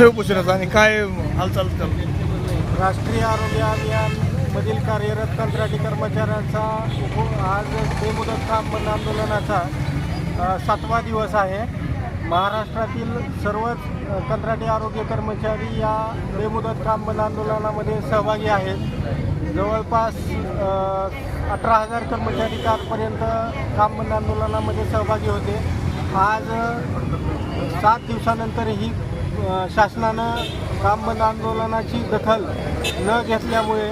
कसं उपोषणाचं आणि काय हालचाल चालू राष्ट्रीय आरोग्य अभियान मधील कार्यरत कंत्राटी कर्मचाऱ्यांचा उप आज बेमुदत काम बंद आंदोलनाचा अ, सातवा दिवस आहे. महाराष्ट्रातील सर्वच अ, कंत्राटी आरोग्य कर्मचारी या बेमुदत काम बंद आंदोलनामध्ये सहभागी आहेत. जवळपास अठरा हजार कर्मचारी कालपर्यंत काम बंद आंदोलनामध्ये सहभागी होते. आज अ, सात दिवसानंतर ही शासनानं काम बंद आंदोलनाची दखल न घेतल्यामुळे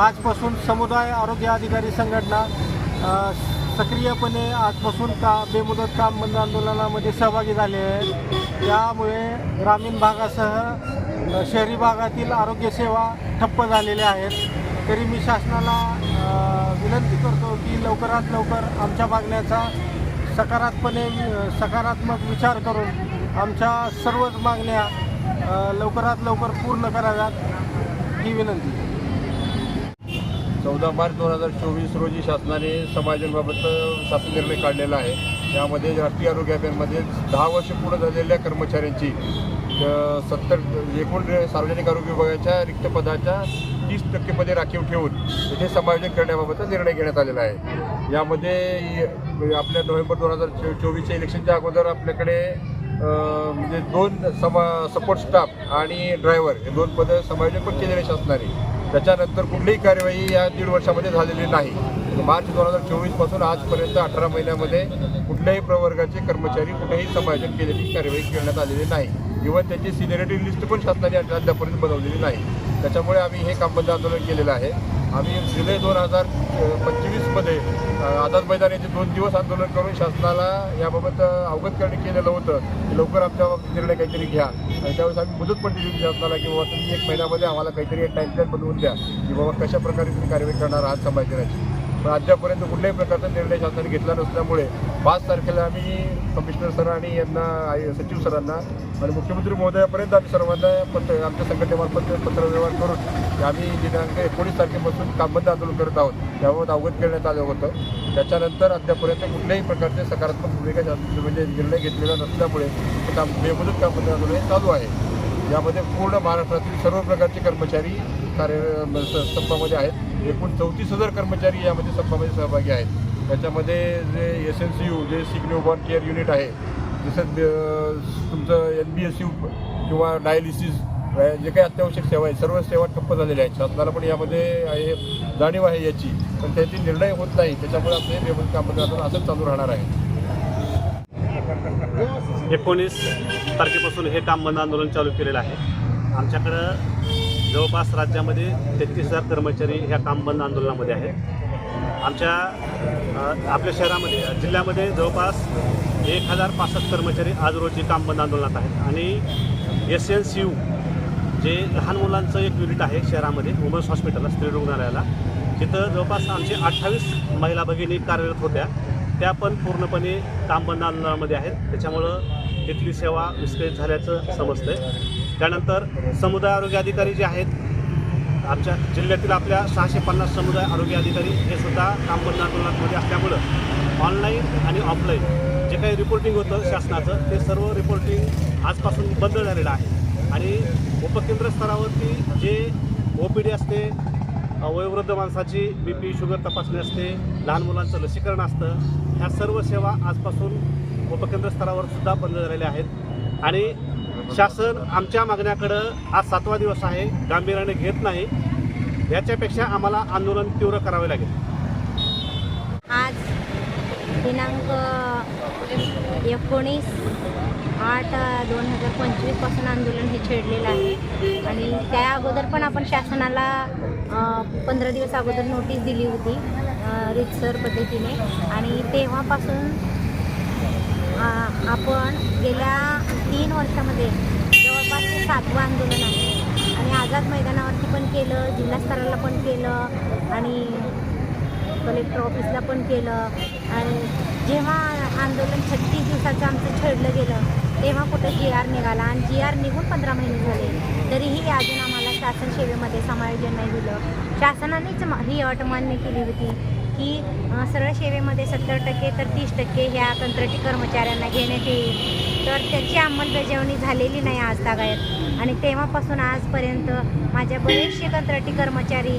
आजपासून समुदाय आरोग्य अधिकारी संघटना सक्रियपणे आजपासून का बेमुदत काम बंद आंदोलनामध्ये सहभागी झाले आहेत. त्यामुळे ग्रामीण भागासह शहरी भागातील आरोग्यसेवा ठप्प झालेल्या आहेत. तरी मी शासनाला विनंती करतो की लवकरात लवकर आमच्या मागण्याचा सकारात्मकपणे सकारात्मक विचार करून आमच्या सर्वच मागण्या लवकरात लवकर पूर्ण कराव्यात ही विनंती. चौदा मार्च दोन हजार चोवीस रोजी शासनाने समायोजनाबाबत शासन निर्णय काढलेला आहे. त्यामध्ये राष्ट्रीय आरोग्य अभियानमध्ये दहा वर्ष पूर्ण झालेल्या कर्मचाऱ्यांची सत्तर एकूण सार्वजनिक आरोग्य विभागाच्या रिक्त पदाच्या तीस टक्के पदे राखीव ठेवून तिथे समायोजन करण्याबाबतचा निर्णय घेण्यात आलेला आहे. यामध्ये आपल्या नोव्हेंबर दोन हजार चो चोवीसच्या इलेक्शनच्या अगोदर आपल्याकडे म्हणजे दोन समा सपोर्ट स्टाफ आणि ड्रायव्हर हे दोन पदं समायोजक पण केलेले शासनाने. त्याच्यानंतर कुठलीही कार्यवाही या दीड वर्षामध्ये झालेली नाही. मार्च दोन हजार चोवीसपासून आजपर्यंत अठरा महिन्यामध्ये कुठल्याही प्रवर्गाचे कर्मचारी कुठेही समायोजन केलेली कार्यवाही करण्यात आलेली नाही. इव्हन त्याची सिनियरिटी लिस्ट पण शासनाने अद्यापर्यंत बनवलेली नाही. त्याच्यामुळे आम्ही हे कामबंद आंदोलन केलेलं आहे. आम्ही जुलै दोन हजार पंचवीसमध्ये आझाद मैदान येथे दोन दिवस आंदोलन करून शासनाला याबाबत अवगत करणे केलेलं होतं की लवकर आमच्या निर्णय काहीतरी घ्या. आणि त्यावेळेस आम्ही मुदत पण दिली होती शासनाला की बाबा तुम्ही एक महिन्यामध्ये आम्हाला काहीतरी एक टाईमलाईन बनवून द्या की बाबा कशा प्रकारे तुम्ही कार्यवाही करणार आहात समाजाची पण अद्यापर्यंत कुठल्याही प्रकारचा निर्णय शासनाने घेतला नसल्यामुळे पाच तारखेला आम्ही कमिशनर सर आणि यांना आय- सचिव सरांना आणि मुख्यमंत्री महोदयापर्यंत आम्ही सर्वांना पत्र आमच्या संघटनेमार्फत पत्रव्यवहार करून आम्ही दिनांक एकोणीस तारखेपासून कामबंद आंदोलन करत आहोत. त्याबाबत अवगत करण्यात आलं होतं. त्याच्यानंतर अद्यापर्यंत कुठल्याही प्रकारचे सकारात्मक भूमिका शासन म्हणजे निर्णय घेतलेला नसल्यामुळे हे काम बेमुदत कामबंद आंदोलन हे चालू आहे. यामध्ये पूर्ण महाराष्ट्रातील सर्व प्रकारचे कर्मचारी कार्य संपामध्ये आहेत. एकूण चौतीस हजार कर्मचारी यामध्ये संपामध्ये सहभागी आहेत. त्याच्यामध्ये जे एस एन सी यू जे सिक न्यूबॉर्न केअर युनिट आहे जसं तुमचं एन बी एस यू किंवा डायलिसिस जे काही अत्यावश्यक सेवा आहे सर्व सेवा ठप्प झालेल्या आहेत. शासनाला पण यामध्ये आहे जाणीव आहे याची. पण त्याची निर्णय होत नाही. त्याच्यामुळे आपले बेमुदत कामबंद असंच चालू राहणार आहे. एकोणीस तारखेपासून हे काम बंद आंदोलन चालू केलेलं आहे. आमच्याकडं जवळपास राज्यामध्ये तेहतीस हजार कर्मचारी ह्या काम बंद आंदोलनामध्ये आहेत. आमच्या आपल्या शहरामध्ये जिल्ह्यामध्ये जवळपास एक हजार पासष्ट कर्मचारी आज रोजी काम बंद आंदोलनात आहेत. आणि एस एन सी यू जे लहान मुलांचं एक युनिट आहे शहरामध्ये वुमन्स हॉस्पिटल स्त्री रुग्णालयाला तिथं जवळपास आमची अठ्ठावीस महिला भगिनी कार्यरत होत्या. त्या पण पूर्णपणे काम बंद आंदोलनामध्ये आहेत. त्याच्यामुळं तिथली सेवा विस्कळीत झाल्याचं समजतंय. त्यानंतर समुदाय आरोग्य अधिकारी जे आहेत आमच्या जिल्ह्यातील आपल्या सहाशे पन्नास समुदाय आरोग्य अधिकारी हे सुद्धा काम बंद आंदोलनामध्ये असल्यामुळं ऑनलाईन आणि ऑफलाईन जे काही रिपोर्टिंग होतं शासनाचं ते सर्व रिपोर्टिंग आजपासून बंद झालेलं आहे. आणि उपकेंद्र स्तरावरती जे ओ पी डी असते वयोवृद्ध माणसाची बी पी शुगर तपासणी असते लहान मुलांचं लसीकरण असतं ह्या सर्व सेवा आजपासून उपकेंद्र स्तरावर सुद्धा बंद झालेल्या आहेत. आणि शासन आमच्या मागण्याकडं आज सातवा दिवस आहे. गांभीर्याने घेत नाही. याच्यापेक्षा आम्हाला आंदोलन तीव्र करावे लागेल. आज दिनांक एकोणीस आठ दोन हजार पंचवीसपासून आंदोलन हे छेडलेलं आहे. आणि त्या अगोदर पण आपण शासनाला पंधरा दिवस अगोदर नोटीस दिली होती रितसर पद्धतीने. आणि तेव्हापासून आपण गेल्या तीन वर्षामध्ये जवळपास सातवं आंदोलन आहे. आणि आझाद मैदानावरती पण केलं जिल्हा स्तराला पण केलं आणि कलेक्टर ऑफिसला पण केलं. आणि जेव्हा आंदोलन छत्तीस दिवसाचं आमचं छेडलं गेलं तेव्हा कुठं जी आर निघाला आणि जी आर निघून पंधरा महिने झाले. तरीही अजून आम्हाला शासन सेवेमध्ये समायोजन नाही दिलं. शासनानेच ही अट मान्य केली होती. की सरळ सेवेमध्ये सत्तर टक्के तर तीस टक्के ह्या कंत्राटी कर्मचाऱ्यांना घेण्यात येईल. तर त्याची अंमलबजावणी झालेली नाही आज तागायत. आणि तेव्हापासून आजपर्यंत माझ्या बरेचसे कंत्राटी कर्मचारी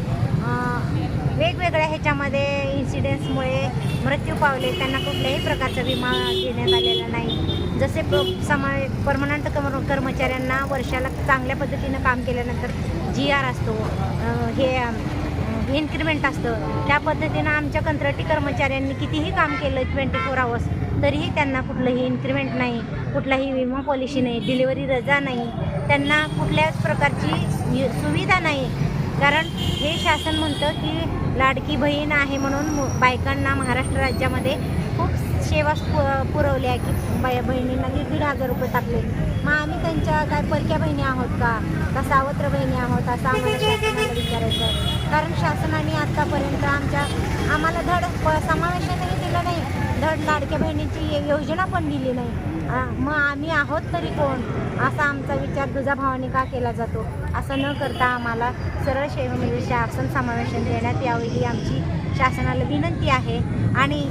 वेगवेगळ्या ह्याच्यामध्ये इन्सिडेंट्समुळे मृत्यू पावले. त्यांना कुठल्याही प्रकारचा विमा देण्यात आलेला नाही. जसे प समा परमनंट कर्म कर्मचाऱ्यांना वर्षाला चांगल्या पद्धतीनं काम केल्यानंतर जी आर असतो. हे इन्क्रिमेंट असतं. त्या पद्धतीनं आमच्या कंत्राटी कर्मचाऱ्यांनी कितीही काम केलं ट्वेंटी फोर आवर्स तरीही त्यांना कुठलंही इन्क्रिमेंट नाही कुठलाही विमा पॉलिसी नाही डिलिव्हरी रजा नाही. त्यांना कुठल्याच प्रकारची सुविधा नाही. कारण हे शासन म्हणतं की लाडकी बहीण आहे म्हणून मु- बायकांना महाराष्ट्र राज्यामध्ये सेवा पु- पुरवल्या की बाय बहिणींना दीड दीड हजार रुपये टाकले. मग आम्ही त्यांच्या काय परक्या बहिणी आहोत का? का सावत्र बहिणी आहोत? असं आम्हाला शासनाला विचारायचं कारण शासनाने आत्तापर्यंत आमच्या आम्हाला धड समावेशानंही दिलं नाही. धड लाडक्या बहिणीची योजना पण दिली नाही. मग आम्ही आहोत तरी कोण? असा आमचा विचार दुजाभावाने का केला जातो? असं न करता आम्हाला सरळ सेवेमध्ये शासन समावेशन देण्यात यावे ही आमची शासनाला विनंती आहे. आणि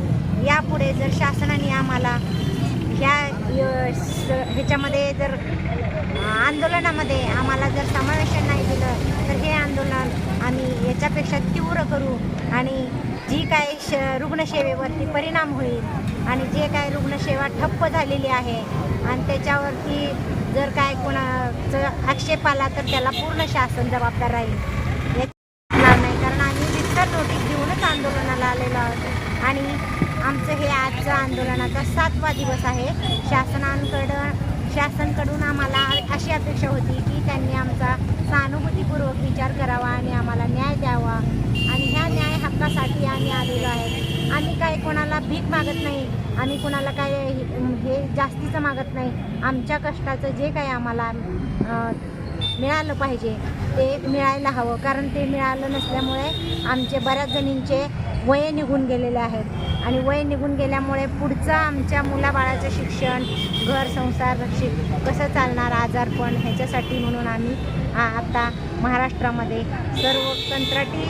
यापुढे जर शासनाने आम्हाला ह्या स- ह्याच्यामध्ये जर आंदोलनामध्ये आम्हाला जर समावेशन नाही दिलं तर हे आंदोलन आम्ही याच्यापेक्षा तीव्र करू आणि जी काय श रुग्णसेवेवरती परिणाम होईल आणि जे काय रुग्णसेवा ठप्प झालेली आहे आणि त्याच्यावरती जर काय कोणाचं आक्षेप आला तर त्याला पूर्ण शासन जबाबदार राहील याला नाही कारण आम्ही विस्तार नोटीस देऊनच आंदोलनाला आलेलो आहोत आणि आमचं हे आजचं आंदोलनाचा सातवा दिवस आहे. शासनांकडं शासनकडून आम्हाला अशी अपेक्षा होती की त्यांनी आमचा सहानुभूतीपूर्वक विचार करावा आणि आम्हाला न्याय द्यावा. आणि ह्या न्याय हक्कासाठी आम्ही आलेलो आहे. आम्ही काय कोणाला भीक मागत नाही आम्ही कोणाला काय हे जास्तीचं मागत नाही. आमच्या कष्टाचं जे काही आम्हाला मिळालं पाहिजे. ते मिळायला हवं. कारण ते मिळालं नसल्यामुळे आमचे बऱ्याच जणींचे वय निघून गेलेले आहेत. आणि वय निघून गेल्यामुळे पुढचं आमच्या मुलाबाळाचं शिक्षण घर संसार शिक कसं चालणार आजारपण ह्याच्यासाठी म्हणून आम्ही आता महाराष्ट्रामध्ये सर्व कंत्राटी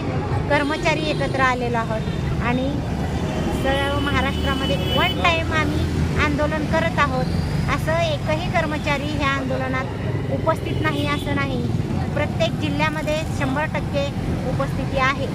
कर्मचारी एकत्र आलेलो आहोत. आणि सर्व महाराष्ट्रामध्ये वन टाईम आम्ही आंदोलन करत आहोत. असं एकही कर्मचारी ह्या आंदोलनात उपस्थित नाही असं नाही. प्रत्येक जिल्ह्यामध्ये शंभर टक्के उपस्थिती आहे.